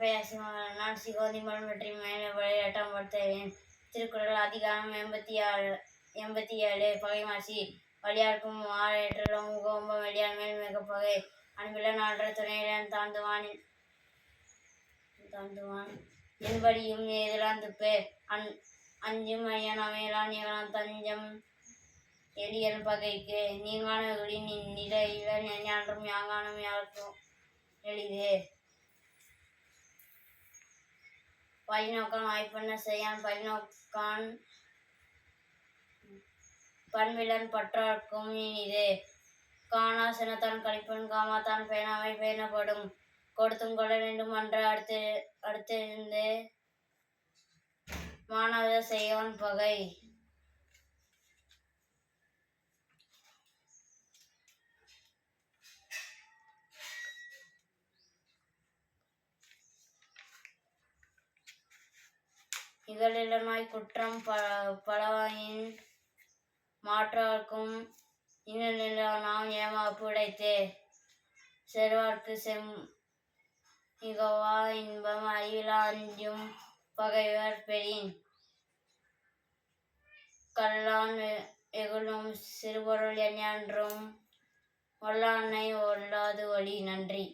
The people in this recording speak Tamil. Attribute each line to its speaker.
Speaker 1: பேசி நான் சிகோதிமரம் பற்றி மேலே விளையாட்டம் படுத்துவேன் திருக்குறள் அதிகாரம் எண்பத்தி ஆறு எண்பத்தி ஏழு பகைமாசி வழியார்க்கும் ஆறேற்றலும் கோம்பம் வெளியால் மேல் மிக பகை. அன்பில நான்ற துணையிடன் தாண்டுவான் தாண்டுவான் என்படியும் எதிராந்துப்பே அன் அஞ்சும் ஐயன் அமையலான் இவனான் தஞ்சம் எளியன் பகைக்கு. நீங்கான நில இவன் ஞான்றும் யாங்கானும் யாருக்கும் எளிது. பழிநோக்கான் வாய்ப்பண்ண செய்யான் பல்நோக்கான் பண்பிலன் பற்றார்க்கும் இனிதே காணா சினத்தான் கழிப்பன் காமாத்தான் பேணாமை பேணப்படும். கொடுத்தும் கொள்ள வேண்டும் அன்று அடுத்து அடுத்திருந்து மாணவ செய்வன் பகை. இகலிலனாய் குற்றம் ப பலவாயின் மாற்றார்க்கும் இகலிலனாம் ஏமாப்பு உடைத்தே. செல்வார்க்கு செம் இகவா இன்பம் அறிவிலா அஞ்சும் பகைவர் பெறின். கல்லான் எகுளும் வெகுளும் சிறுபொருள் என்றும் வல்லானை ஒல்லாது ஒளி நன்றி.